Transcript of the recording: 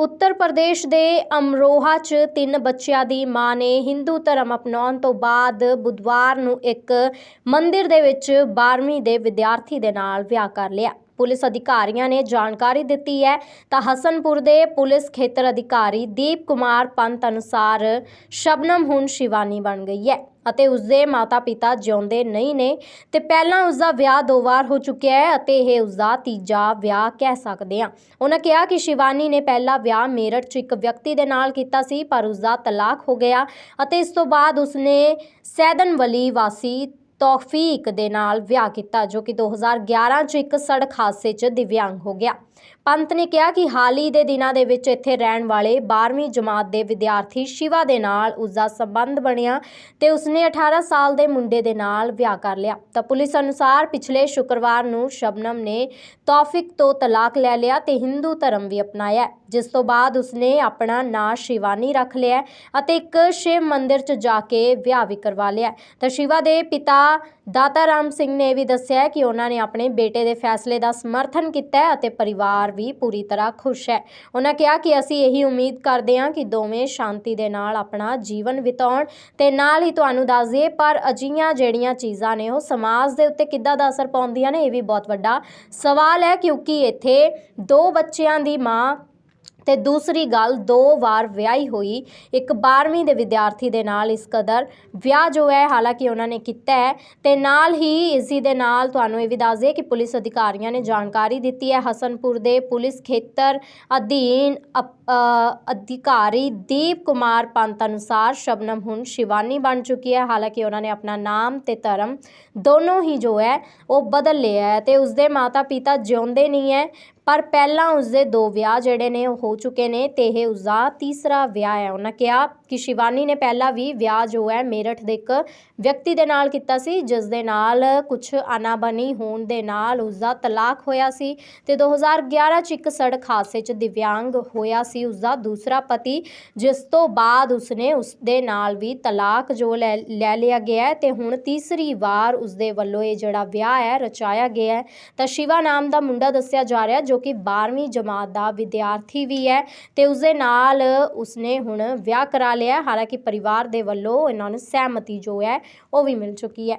ਉੱਤਰ ਪ੍ਰਦੇਸ਼ ਦੇ ਅਮਰੋਹਾ 'ਚ ਤਿੰਨ ਬੱਚਿਆਂ ਦੀ ਮਾਂ ਨੇ ਹਿੰਦੂ ਧਰਮ ਅਪਣਾਉਣ ਤੋਂ ਬਾਅਦ ਬੁੱਧਵਾਰ ਨੂੰ ਇੱਕ ਮੰਦਿਰ ਦੇ ਵਿੱਚ 12ਵੀਂ ਦੇ ਵਿਦਿਆਰਥੀ ਦੇ ਨਾਲ ਵਿਆਹ ਕਰ ਲਿਆ। ਪੁਲਿਸ ਅਧਿਕਾਰੀਆਂ ਨੇ ਜਾਣਕਾਰੀ ਦਿੱਤੀ ਹੈ ਤਾਂ ਹਸਨਪੁਰ ਦੇ ਪੁਲਿਸ ਖੇਤਰ ਅਧਿਕਾਰੀ ਦੀਪ ਕੁਮਾਰ ਪੰਤ ਅਨੁਸਾਰ ਸ਼ਬਨਮ ਹੁਣ ਸ਼ਿਵਾਨੀ ਬਣ ਗਈ ਹੈ। ਅਤੇ ਉਸਦੇ ਮਾਤਾ-ਪਿਤਾ ਜਿਉਂਦੇ ਨਹੀਂ ਨੇ ਤੇ ਪਹਿਲਾਂ ਉਸਦਾ ਵਿਆਹ ਦੋ ਵਾਰ ਹੋ ਚੁੱਕਿਆ ਹੈ ਅਤੇ ਇਹ ਉਸਦਾ ਤੀਜਾ ਵਿਆਹ ਕਹਿ ਸਕਦੇ ਹਾਂ। ਉਹਨਾਂ ਕਿਹਾ ਕਿ ਸ਼ਿਵਾਨੀ ਨੇ ਪਹਿਲਾ ਵਿਆਹ ਮੇਰਠ 'ਚ ਇੱਕ ਵਿਅਕਤੀ ਦੇ ਨਾਲ ਕੀਤਾ ਸੀ, ਪਰ ਉਸਦਾ ਤਲਾਕ ਹੋ ਗਿਆ ਅਤੇ ਇਸ ਤੋਂ ਬਾਅਦ ਉਸਨੇ ਸੈਦਨਵਲੀ ਵਾਸੀ ਤੌਫੀਕ ਦੇ ਨਾਲ ਵਿਆਹ ਕੀਤਾ, ਜੋ ਕਿ 2011 'ਚ ਇੱਕ ਸੜਕ ਹਾਦਸੇ 'ਚ ਦਿਵਿਆਂਗ ਹੋ ਗਿਆ। ਪੰਤ ਨੇ ਕਿਹਾ ਕਿ ਹਾਲ ਹੀ ਦੇ ਦਿਨਾਂ ਦੇ ਵਿੱਚ ਇੱਥੇ ਰਹਿਣ ਵਾਲੇ 12ਵੀਂ ਜਮਾਤ ਦੇ ਵਿਦਿਆਰਥੀ ਸ਼ਿਵਾ ਦੇ ਨਾਲ ਉਸਦਾ ਸੰਬੰਧ ਬਣਿਆ ਤੇ ਉਸਨੇ 18 ਸਾਲ ਦੇ ਮੁੰਡੇ ਦੇ ਨਾਲ ਵਿਆਹ ਕਰ ਲਿਆ। ਤਾਂ ਪੁਲਿਸ ਅਨੁਸਾਰ ਪਿਛਲੇ ਸ਼ੁੱਕਰਵਾਰ ਨੂੰ ਸ਼ਬਨਮ ਨੇ ਤੌਫਿਕ ਤੋਂ ਤਲਾਕ ਲੈ ਲਿਆ ਤੇ ਹਿੰਦੂ ਧਰਮ ਵੀ ਅਪਣਾਇਆ। ਜਿਸ ਤੋਂ ਬਾਅਦ ਉਸਨੇ ਆਪਣਾ ਨਾਂ ਸ਼ਿਵਾਨੀ ਰੱਖ ਲਿਆ ਅਤੇ ਇੱਕ ਸ਼ਿਵ ਮੰਦਿਰ 'ਚ ਜਾ ਕੇ ਵਿਆਹ ਵੀ ਕਰਵਾ ਲਿਆ। ਤਾਂ ਸ਼ਿਵਾ ਦੇ ਪਿਤਾ ਦਾਤਾ ਰਾਮ ਸਿੰਘ ਨੇ ਵੀ ਦੱਸਿਆ ਕਿ ਉਹਨਾਂ ਨੇ ਆਪਣੇ ਬੇਟੇ ਦੇ ਫੈਸਲੇ ਦਾ ਸਮਰਥਨ ਕੀਤਾ ਹੈ ਅਤੇ ਪਰਿਵਾਰ ਵੀ ਪੂਰੀ ਤਰ੍ਹਾਂ ਖੁਸ਼ ਹੈ। ਉਹਨਾਂ ਕਿਹਾ ਕਿ ਅਸੀਂ ਇਹੀ ਉਮੀਦ ਕਰਦੇ ਹਾਂ ਕਿ ਦੋਵੇਂ ਸ਼ਾਂਤੀ ਦੇ ਨਾਲ ਆਪਣਾ ਜੀਵਨ ਬਿਤਾਉਣ ਤੇ ਨਾਲ ਹੀ ਤੁਹਾਨੂੰ ਦੱਸ ਦਈਏ ਪਰ ਅਜਿਹੀਆਂ ਜਿਹੜੀਆਂ ਚੀਜ਼ਾਂ ਨੇ ਉਹ ਸਮਾਜ ਦੇ ਉੱਤੇ ਕਿੱਦਾਂ ਦਾ ਅਸਰ ਪਾਉਂਦੀਆਂ ਨੇ, ਇਹ ਵੀ ਬਹੁਤ ਵੱਡਾ ਸਵਾਲ ਹੈ ਕਿਉਂਕਿ ਇੱਥੇ ਦੋ ਬੱਚਿਆਂ ਦੀ ਮਾਂ ਤੇ ਦੂਸਰੀ ਗੱਲ, ਦੋ ਵਾਰ ਵਿਆਹੀ ਹੋਈ, ਇੱਕ 12ਵੀਂ ਦੇ ਵਿਦਿਆਰਥੀ ਦੇ ਨਾਲ ਇਸ ਕਦਰ। ਵਿਆਹ ਜੋ ਹੈ, ਹਾਲਾਂਕਿ ਉਹਨਾਂ ਨੇ ਕੀਤਾ ਹੈ, ਤੇ ਨਾਲ ਹੀ ਇਸੀ ਦੇ ਨਾਲ ਤੁਹਾਨੂੰ ਇਹ ਵੀ ਦੱਸ ਦਈਏ ਕਿ ਪੁਲਿਸ ਅਧਿਕਾਰੀਆਂ ਨੇ ਜਾਣਕਾਰੀ ਦਿੱਤੀ ਹੈ, ਹਸਨਪੁਰ ਦੇ ਪੁਲਿਸ ਖੇਤਰ ਅਧੀਨ ਅਪ- ਅਧਿਕਾਰੀ ਦੀਪ ਕੁਮਾਰ ਪੰਤ ਅਨੁਸਾਰ ਸ਼ਬਨਮ ਹੁਣ ਸ਼ਿਵਾਨੀ ਬਣ ਚੁੱਕੀ ਹੈ। ਹਾਲਾਂਕਿ ਉਹਨਾਂ ਨੇ ਆਪਣਾ ਨਾਮ ਤੇ ਧਰਮ ਦੋਨੋਂ ਹੀ ਜੋ ਹੈ, ਉਹ ਬਦਲ ਲਿਆ ਹੈ ਤੇ ਉਸਦੇ ਮਾਤਾ ਪਿਤਾ ਜਿਉਂਦੇ ਨਹੀਂ ਹੈ। ਪਰ ਪਹਿਲਾਂ ਉਸਦੇ ਦੋ ਵਿਆਹ ਜਿਹੜੇ ਨੇ ਉਹ ਹੋ ਚੁੱਕੇ ਨੇ ਤੇ ਇਹ ਉਸਦਾ ਤੀਸਰਾ ਵਿਆਹ ਹੈ। ਉਹਨਾਂ ਕਿਹਾ ਕਿ ਸ਼ਿਵਾਨੀ ਨੇ ਪਹਿਲਾਂ ਵੀ ਵਿਆਹ ਜੋ ਹੈ ਮੇਰਠ ਦੇ ਇੱਕ ਵਿਅਕਤੀ ਦੇ ਨਾਲ ਕੀਤਾ ਸੀ, ਜਿਸ ਦੇ ਨਾਲ ਕੁਝ ਅਨਾਬਨੀ ਹੋਣ ਦੇ ਨਾਲ ਉਸਦਾ ਤਲਾਕ ਹੋਇਆ ਸੀ ਤੇ 2011 ਚ ਇੱਕ ਸੜਕ ਹਾਦਸੇ ਚ ਦਿਵਿਆਂਗ ਹੋਇਆ ਸੀ ਉਸਦਾ ਦੂਸਰਾ ਪਤੀ, ਜਿਸ ਤੋਂ ਬਾਅਦ ਉਸਨੇ ਉਸਦੇ ਨਾਲ ਵੀ ਤਲਾਕ ਜੋ ਲੈ ਲੈ ਲਿਆ ਗਿਆ ਹੈ ਤੇ ਹੁਣ ਤੀਸਰੀ ਵਾਰ ਉਸਦੇ ਵੱਲੋਂ ਇਹ ਜਿਹੜਾ ਵਿਆਹ ਹੈ ਰਚਾਇਆ ਗਿਆ ਤਾਂ ਸ਼ਿਵਾ ਨਾਮ ਦਾ ਮੁੰਡਾ ਦੱਸਿਆ ਜਾ ਰਿਹਾ ਜੋ ਕਿ 12ਵੀਂ ਜਮਾਤ ਦਾ ਵਿਦਿਆਰਥੀ ਵੀ ਹੈ ਤੇ ਉਸਦੇ ਨਾਲ ਉਸਨੇ ਹੁਣ ਵਿਆਹ ਕਰਾ ਲਿਆ ਹਾਲਾਂਕਿ ਪਰਿਵਾਰ ਦੇ ਵੱਲੋਂ ਇਹਨਾਂ ਨੂੰ ਸਹਿਮਤੀ ਜੋ ਹੈ, ਉਹ ਵੀ ਮਿਲ ਚੁੱਕੀ ਹੈ।